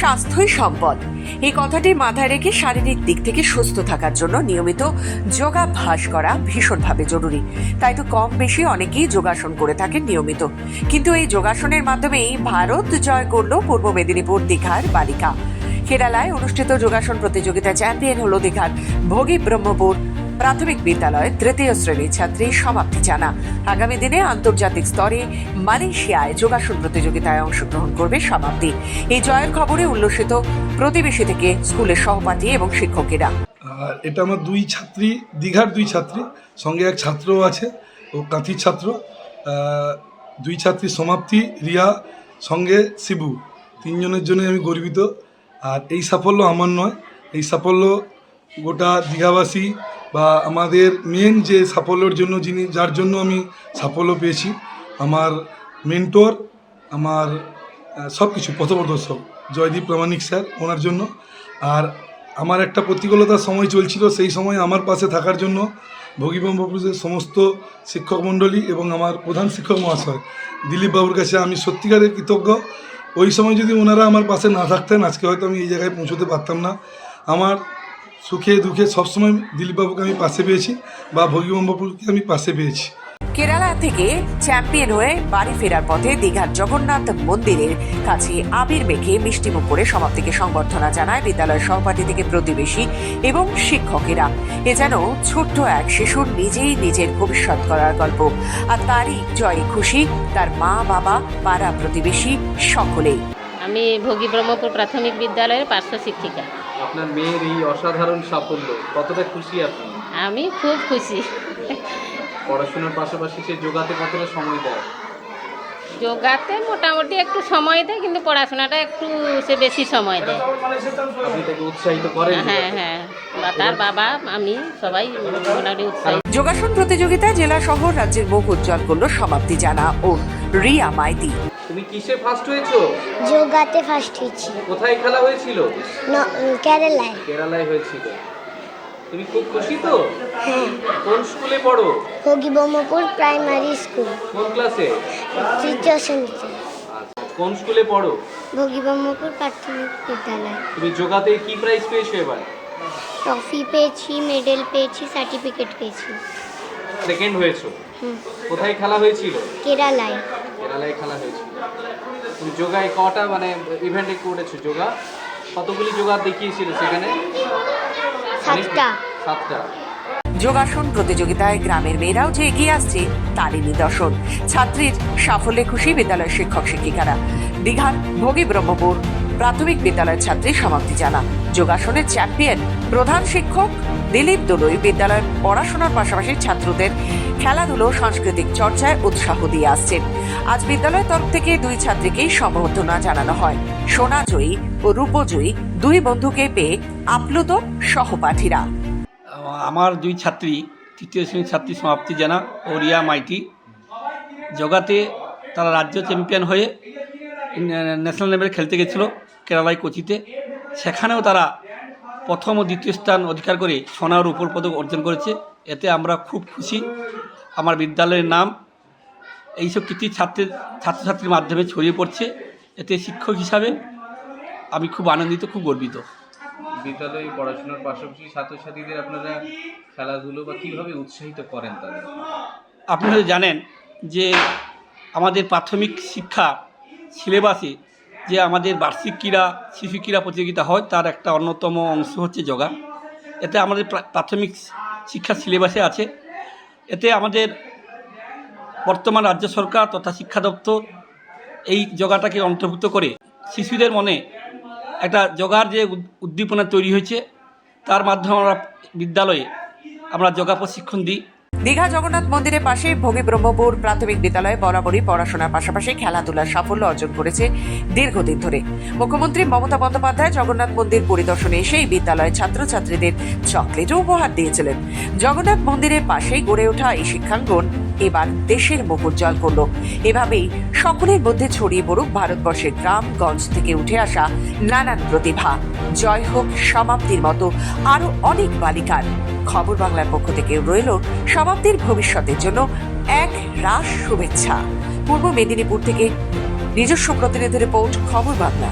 স্বাস্থ্যই সম্পদ। এই কথাটি মাথায় রেখে শারীরিক দিক থেকে সুস্থ থাকার জন্য নিয়মিত যোগাভ্যাস করা ভীষণভাবে জরুরি। তাই তো কম বেশি অনেকেই যোগাসন করে থাকেন নিয়মিত। কিন্তু এই যোগাসনের মাধ্যমেই ভারত জয় করল পূর্ব মেদিনীপুর দীঘার বালিকা। কেরালায় অনুষ্ঠিত যোগাসন প্রতিযোগিতা চ্যাম্পিয়ন হল দীঘার ভোগী ব্রহ্মপুর। প্রাথমিক বিদ্যালয়ের তৃতীয় শ্রেণির ছাত্রী সমাপ্তি জানা আগামী দিনে আন্তর্জাতিক স্তরে মালয়েশিয়ায় যোগাসন প্রতিযোগিতায় অংশগ্রহণ করবে সমাপ্তি। এই জয়ের খবরে উল্লসিত প্রতিবেশী থেকে স্কুলের সহপাঠী এবং শিক্ষকেরা। এটা আমার দুই ছাত্রী, দীঘার দুই ছাত্রী, সঙ্গে এক ছাত্রও আছে, ও কাঁথির ছাত্র। দুই ছাত্রী সমাপ্তি, রিয়া, সঙ্গে শিবু। তিনজনের জন্য আমি গর্বিত। আর এই সাফল্য আমার নয়। এই সাফল্য গোটা দীঘাবাসী বা আমাদের মেন যে সাফল্যের জন্য যিনি, যার জন্য আমি সাফল্য পেয়েছি, আমার মেন্টর আমার সব কিছু পথপ্রদর্শক জয়দীপ প্রামাণিক স্যার, ওনার জন্য। আর আমার একটা প্রতিকূলতার সময় চলছিল, সেই সময় আমার পাশে থাকার জন্য ভগীবম্বপুরের সমস্ত শিক্ষক মণ্ডলী এবং আমার প্রধান শিক্ষক মহাশয় দিলীপ বাবুর কাছে আমি সত্যিকারের কৃতজ্ঞ। ওই সময় যদি ওনারা আমার পাশে না থাকতেন, আজকে হয়তো আমি এই জায়গায় পৌঁছতে পারতাম না। আমার সুখে দুঃখে সবসময় দিলীপবাবুকে আমি পাশে পেয়েছি বা ভগীবম্বপুরকে আমি পাশে পেয়েছি। কেরালা থেকে চ্যাম্পিয়ন হয়ে বাড়ি ফেরার পথে দীঘার জগন্নাথ মন্দিরের কাছে আবির মেখে মিষ্টিমুখ করে সমাপ্তিকে সংবর্ধনা জানায় বিদ্যালয়ের সহপাঠী থেকে প্রতিবেশী এবং শিক্ষকেরা। এ যেন ছোট্ট এক শিশুর নিজেই নিজের ভবিষ্যৎ করার গল্প। আর তারই জয়ে খুশি তার মা বাবা পাড়া প্রতিবেশী সকলেই। আমি ভোগী ব্রহ্মপুর প্রাথমিক বিদ্যালয়ের পার্শ্ব শিক্ষিকা। আপনার মেয়ের এই অসাধারণ সাফল্য কতটা খুশি আপনি? আমি খুব খুশি। পড়াশোনার পাশাপাশি সে যোগাতে কতটা সময় দেয়? যোগাতে মোটামুটি একটু সময় দেয় কিন্তু পড়াশোনাটা একটু সে বেশি সময় দেয়। আপনি তাকে উৎসাহিত করেন হ্যাঁ হ্যাঁ। বা- তার বাবা আমি সবাই মোটামুটি উৎসাহী। যোগাসন প্রতিযোগিতায় জেলা শহর রাজ্যের মুখ উজ্জ্বল করল সমাপ্তি জানা ও রিয়া মাইতি। তুমি কিসে ফার্স্ট হয়েছো? যোগাতে ফার্স্ট হয়েছি। কোথায় খেলা হয়েছিল? কেরালায়। কেরালায় হয়েছিল। তুমি খুব খুশি তো? কোন স্কুলে পড়ো? হগি ব্রহ্মপুর প্রাইমারি স্কুল কোন ক্লাসে তৃতীয় শ্রেণীতে। আচ্ছা কোন স্কুলে পড়ো? ভগি ব্রহ্মপুর প্রাথমিক বিদ্যালয়। তুমি যোগাতে কি প্রাইজ পেয়েছ এবার? ট্রফি পেয়েছি মেডেল পেয়েছি সার্টিফিকেট পেয়েছি। সেকেন্ড হয়েছো। হুম। কোথায় খেলা হয়েছিল? কেরালায়। কেরালায় খেলা হয়েছিল। যোগায় কটা মানে ইভেন্টে করেছ যোগা? কতগুলি যোগা দেখিয়েছিল সেখানে? সাতটা। সাতটা। যোগাসন প্রতিযোগিতায় গ্রামের মেয়েরাও যে এগিয়ে আসছে তারই নিদর্শন। ছাত্রীর সাফল্যে খুশি বিদ্যালয়ের শিক্ষক শিক্ষিকারা। দীঘার ভোগী ব্রহ্মপুর প্রাথমিক বিদ্যালয়ের ছাত্রী সমাপ্তি জানা। যোগাসনের চ্যাম্পিয়ন প্রধান শিক্ষক দিলীপ দোলই বিদ্যালয়ের পড়াশোনার পাশাপাশি ছাত্রদের খেলাধুলো, সাংস্কৃতিক চর্চায় উৎসাহ দিয়ে আসছেন। আজ বিদ্যালয়ের তরফ থেকে দুই ছাত্রীকেই সম্বর্ধনা জানানো হয়। সোনাজয়ী ও রূপজয়ী দুই বন্ধুকে পেয়ে আপ্লুত সহপাঠীরা। আমার দুই ছাত্রী, তৃতীয় শ্রেণির ছাত্রী সমাপ্তি জানা ও রিয়া মাইটি জগাতে তারা রাজ্য চ্যাম্পিয়ন হয়ে ন্যাশনাল লেভেলে খেলতে গেছিল, কেরালায় কোচিতে। সেখানেও তারা প্রথম ও দ্বিতীয় স্থান অধিকার করে সোনার উপর পদক অর্জন করেছে। এতে আমরা খুব খুশি। আমার বিদ্যালয়ের নাম এইসব কৃতি ছাত্রের ছাত্রছাত্রীর মাধ্যমে ছড়িয়ে পড়ছে। এতে শিক্ষক হিসাবে আমি খুব আনন্দিত খুব গর্বিত। বিদ্যালয়ে পড়াশোনার পাশাপাশি ছাত্রছাত্রীদের আপনারা খেলাধুলো বা কীভাবে উৎসাহিত করেন তাদের? আপনি জানেন যে আমাদের প্রাথমিক শিক্ষা সিলেবাসে যে আমাদের বার্ষিক ক্রীড়া, শিশু ক্রীড়া প্রতিযোগিতা হয়, তার একটা অন্যতম অংশ হচ্ছে যোগা। এতে আমাদের প্রা- প্রাথমিক শিক্ষা সিলেবাসে আছে। এতে আমাদের বর্তমান রাজ্য সরকার তথা শিক্ষা দপ্তর এই যোগাটাকে অন্তর্ভুক্ত করে শিশুদের মনে একটা যোগার যে উদ- উদ্দীপনা তৈরি হয়েছে, তার মাধ্যমে আমরা বিদ্যালয়ে আমরা যোগা প্রশিক্ষণ দিই। দীঘা জগন্নাথ মন্দিরের পাশে ভোগী ব্রহ্মপুর প্রাথমিক বিদ্যালয়ে বরাবরই পড়াশোনার পাশাপাশি খেলাধুলার সাফল্য অর্জন করেছে দীর্ঘদিন ধরে। মুখ্যমন্ত্রী মমতা বন্দ্যোপাধ্যায় জগন্নাথ মন্দির পরিদর্শনে এসে এই বিদ্যালয়ের ছাত্রছাত্রীদের চকলেটও উপহার দিয়েছিলেন। জগন্নাথ মন্দিরের পাশেই গড়ে ওঠা এই শিক্ষাঙ্গন এবার দেশের মুখ উজ্জ্বল করল। এভাবেই সকলের মধ্যে ছড়িয়ে পড়ুক ভারতবর্ষের গ্রামগঞ্জ থেকে উঠে আসা নানান প্রতিভা। জয় হোক, সমাপ্তির মতো আরও অনেক বালিকার। খবর বাংলার পক্ষ থেকে রইল সমাপ্তির ভবিষ্যতের জন্য এক রাস শুভেচ্ছা। পূর্ব মেদিনীপুর থেকে নিজস্ব প্রতিনিধি রিপোর্ট, খবর বাংলা।